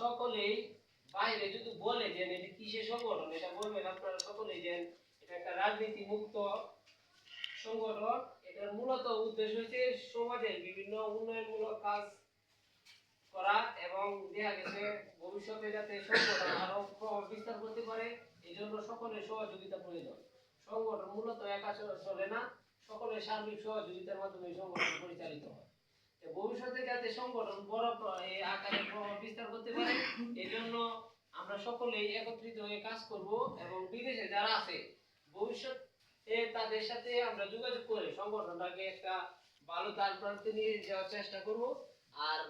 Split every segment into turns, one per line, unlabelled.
সকলেই বাইরে যদি বলে যে এটা কিসের সংগঠন, এটা বলবেন আপনারা সকলেই যে এটা একটা রাজনীতি মুক্ত সংগঠন। এটার মূলত উদ্দেশ্য হচ্ছে সমাজের বিভিন্ন উন্নয়নমূলক কাজ করা এবং দেখা গেছে ভবিষ্যতে যাতে সংগঠন আরও প্রভাব বিস্তার করতে পারে এই জন্য সকলের সহযোগিতা প্রয়োজন। সংগঠন মূলত একা চলে না, সকলের সার্বিক সহযোগিতার মাধ্যমে সংগঠন পরিচালিত হয়। ভবিষ্যতে যাতে সংগঠন বড় আকারে বিস্তার করতে পারে এই জন্য আমরা সকলেই একত্রিত হয়ে কাজ করব এবং বিদেশে যারা আছে, ভবিষ্যতে তাদের সাথে আমরা যোগাযোগ করে সংগঠনটাকে একটা ভালো তার প্রান্তে নিয়ে যাওয়ার চেষ্টা করব। আর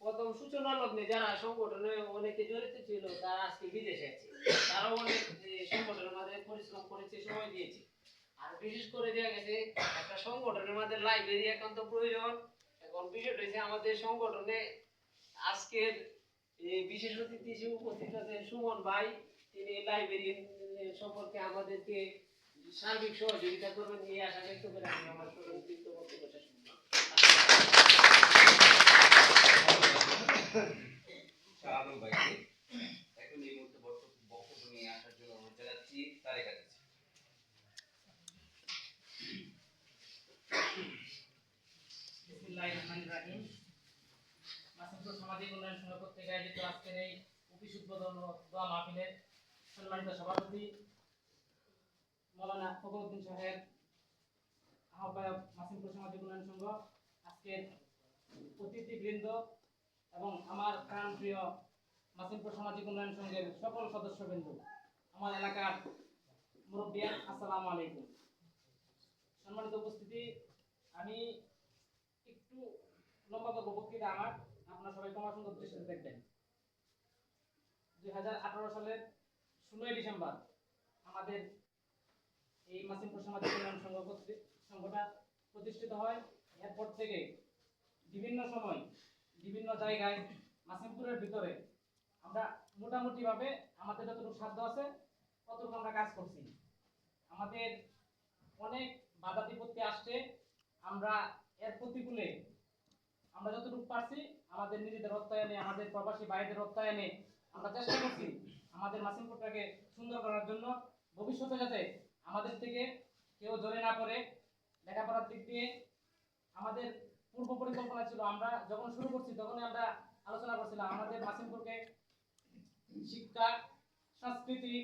প্রথম সূচনা লগ্নে যারা সংগঠনে অনেকে জড়িত ছিল, তারা আজকে বিদেশে আছে। তারাও অনেক সংগঠনের মাঝে পরিশ্রম করেছে, সময় দিয়েছে। আর বিশেষ করে দেখা গেছে, একটা সংগঠনের মধ্যে লাইব্রেরি একান্ত প্রয়োজন। এখন বিষয়টা হচ্ছে আমাদের সংগঠনে আজকের বিশেষ অতিথি হিসেবে উপস্থিত আছেন সুমন ভাই। তিনি লাইব্রেরি সম্পর্কে আমাদেরকে সার্বিক সহযোগিতা করবেন এই আশা ব্যক্ত করে আমি আমার বক্তব্য শেষ করছি।
শাহ আলম ভাইকে এখন এই মুহূর্তে বক্তব্য বক্তব্য নিয়ে আসার জন্য অনুরোধ জানাচ্ছি তারেক আলী
বিসমিল্লাহির রহমানির রহিম সামাজিক উন্নয়ন সংঘ কর্তৃক আয়োজিত আজকের এই অফিস উদ্বোধন দোয়া মাহফিলের সম্মানিত সভাপতি মৌলানা ফখরুদ্দিন সাহেব আহ্বায়ক মাসিমপুর সামাজিক উন্নয়ন সংঘ আজকের অতিথিবৃন্দ এবং আমার প্রাণপ্রিয় মাসিমপুর সামাজিক উন্নয়ন সংঘের সকল সদস্যবৃন্দ, আমার এলাকার মুরব্বিয়ান আসসালামু আলাইকুম। সম্মানিত উপস্থিতি আমি লম্বা করব, বক্তৃতা আমার। আপনারা সবাই তোমার সুন্দর দৃষ্টিতে দেখবেন। দুই হাজার আঠারো সালের ষোলোই ডিসেম্বর আমাদের এই মাসিমপুর সামাজিক উন্নয়ন সংঘ সংঘটা প্রতিষ্ঠিত হয়। এরপর থেকে বিভিন্ন সময় বিভিন্ন জায়গায় মাসিমপুরের ভিতরে আমরা মোটামুটিভাবে আমাদের যতটুকু সাধ্য আছে ততটুকু আমরা কাজ করছি। আমাদের অনেক বাধা বিপত্তি আসছে। আমরা এর প্রতিকূলে আমরা যতটুকু পারছি আমাদের নিজেদের অর্থায়নে, আমাদের প্রবাসী ভাইদের অর্থায়নে আমরা চেষ্টা করছি আমাদের মাসিমপুরটাকে সুন্দর করার জন্য। ভবিষ্যতে যাতে আমাদের থেকে কেউ জড়ে না পড়ে, লেখাপড়ার দিক দিয়ে আমাদের পূর্ব পরিকল্পনা ছিল, আমরা যখন শুরু করছি তখনই আমরা আলোচনা করছিলাম আমাদের মাসিমপুরকে শিক্ষা, সংস্কৃতি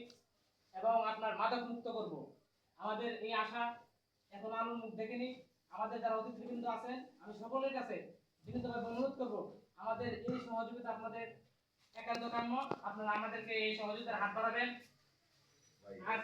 এবং আপনার মাদক মুক্ত করব। আমাদের এই আশা এখন আলোর মুখ দেখেনি। আমাদের যারা অতিথিবৃন্দ আছেন, আমি সকলের কাছে বিনীতভাবে অনুরোধ করব আমাদের এই সহযোগিতা আপনাদের একান্ত কাম্য। আপনারা আমাদেরকে এই সহযোগিতার হাত বাড়াবেন। আর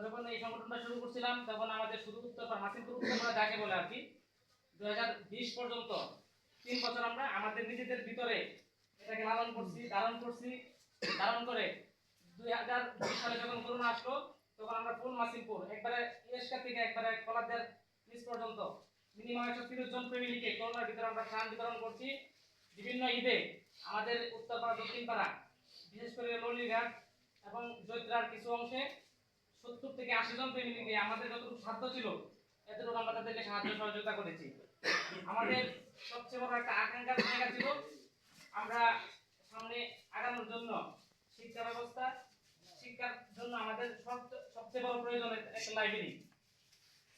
আমরা যখন এই সংগঠনটা শুরু করছিলাম, তখন আমাদের শুধু উত্তরপাড়া মাসিমপুর উত্তরপাড়া যাকে বলে আর কি, দুই হাজার বিশ পর্যন্ত তিন বছর আমরা আমাদের নিজেদের ভিতরে এটাকে লালন করছি, ধারণ করছি, ধারণ করে দুই হাজার বিশ সালে যখন করোনা আসলো, তখন আমরা ফুল মাসিমপুর, একবারে ইয়েসকা থেকে একবারে কলাদের নিচ পর্যন্ত, মিনিমাম একশো তিরিশ জন ফ্যামিলিকে করোনার ভিতরে আমরা ত্রাণ বিতরণ করছি। বিভিন্ন ঈদে আমাদের উত্তরপাড়া দক্ষিণপাড়া বিশেষ করে ললিঘাট এবং জৈত্রার কিছু অংশে সত্তর থেকে আশি জন ফ্যামিলিকে আমাদের যতটুকু সাধ্য ছিল, এতটুকু আমরা তাদেরকে সাহায্য সহযোগিতা করেছি। আমাদের সবচেয়ে বড় একটা আকাঙ্ক্ষার জায়গা ছিল, আমরা সামনে আগানোর জন্য শিক্ষা ব্যবস্থা, শিক্ষার জন্য আমাদের সব- সবচেয়ে বড় প্রয়োজন একটা লাইব্রেরি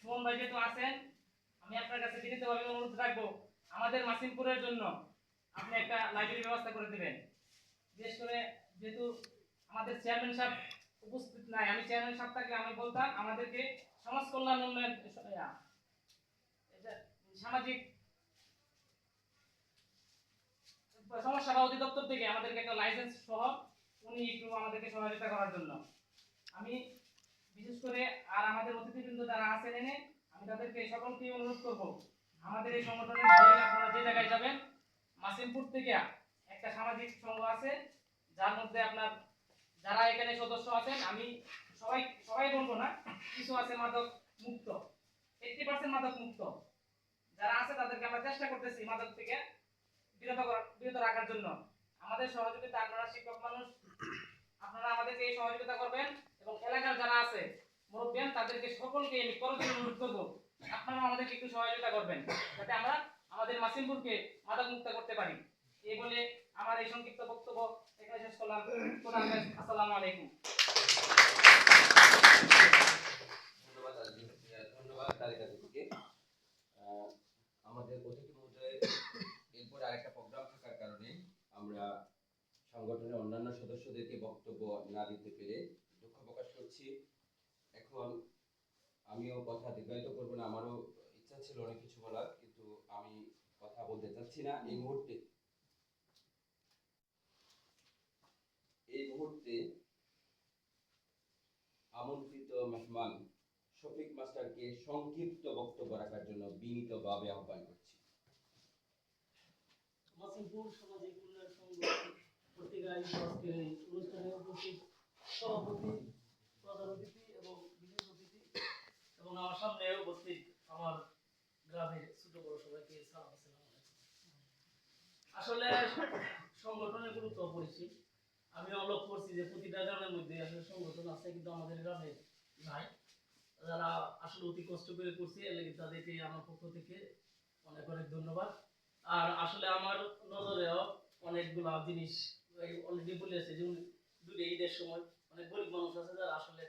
সুমন ভাই যেহেতু আছেন, আমি আপনার কাছে বিনীতভাবে অনুরোধ রাখব, আমাদের মাসিমপুরের জন্য আপনি একটা লাইব্রেরি ব্যবস্থা করে দেবেন। বিশেষ করে যেহেতু আমাদের চেয়ারম্যান সাহেব উপস্থিত নাই। আমি চেয়ারম্যান সাহেব থাকলে আমি বলতাম, আমাদেরকে সমাজ কল্যাণ উন্নয়ন সামাজিক সমাজ সেবা অধিদপ্তর থেকে আমাদেরকে একটা লাইসেন্স সহ উনি একটু আমাদেরকে সহযোগিতা করার জন্য। আমি বিশেষ করে আর আমাদের অতিথিবৃন্দ যারা আছেন এনে, আমি তাদেরকে সকলকে অনুরোধ করব, আমাদের এই সংগঠনের আপনারা যে জায়গায় যাবেন, মাসিমপুর থেকে একটা সামাজিক সংঘ আছে, যার মধ্যে আপনার যারা এখানে সদস্য আছেন, আমি সবাই সবাই বলব না, কিছু আছে মাদক মুক্ত। এইটটি পার্সেন্ট মাদক মুক্ত। যারা আছে তাদেরকে আমরা চেষ্টা করতেছি মাদক থেকে বিরত বিরত রাখার জন্য। আমাদের সহযোগিতা আপনারা শিক্ষক মানুষ, আপনারা আমাদেরকে এই সহযোগিতা করবেন এবং এলাকার যারা আছে, মুরব্বিয়ান, তাদেরকে সকলকে আমি করজোড়ে অনুরোধ করব, আপনারা আমাদেরকে একটু সহযোগিতা করবেন, যাতে আমরা আমাদের মাসিমপুরকে মাদক মুক্ত করতে পারি। এই বলে আমার এই সংক্ষিপ্ত বক্তব্য এখানে শেষ করলাম। আসসালামু আলাইকুম।
আমাদের অতিথি মহোদয়ের এরপরে আরেকটা প্রোগ্রাম থাকার কারণে আমরা সংগঠনের অন্যান্য সদস্যদেরকে বক্তব্য না দিতে পেরে দুঃখ প্রকাশ করছি। এখন আমিও কথা দীর্ঘায়িত করব না, আমারও ইচ্ছা ছিল অনেক কিছু বলার, কিন্তু আমি কথা বলতে চাচ্ছি না। এই মুহূর্তে এই মুহূর্তে আমন্ত্রিত মেহমান শফিক মাস্টারকে সংক্ষিপ্ত বক্তব্য রাখার জন্য বিনীতভাবে আহ্বান করছি।
মাসিমপুর সামাজিক উন্নয়ন সংঘ অনুষ্ঠানে উপস্থিত সভাপতি, প্রধান অতিথি এবং বিশেষ অতিথি এবং আমার সামনে উপস্থিত আমার গ্রামের ছোট বড় সবাইকে সালাম আসলে সংগঠনের গুরুত্ব অপরিসীম। আমি অলক করছি যে প্রতিটা গ্রামের মধ্যে আসলে সংগঠন আছে, কিন্তু আমাদের গ্রামে নাই। যারা আসলে অতি কষ্ট করে করছি, এর লাগি তাদেরকে আমার পক্ষ থেকে অনেক অনেক ধন্যবাদ। আর আসলে আমার নজরেও অনেকগুলা জিনিস অলরেডি বলেছে যে দুটো ঈদের সময় অনেক গরিব মানুষ আছে যারা আসলে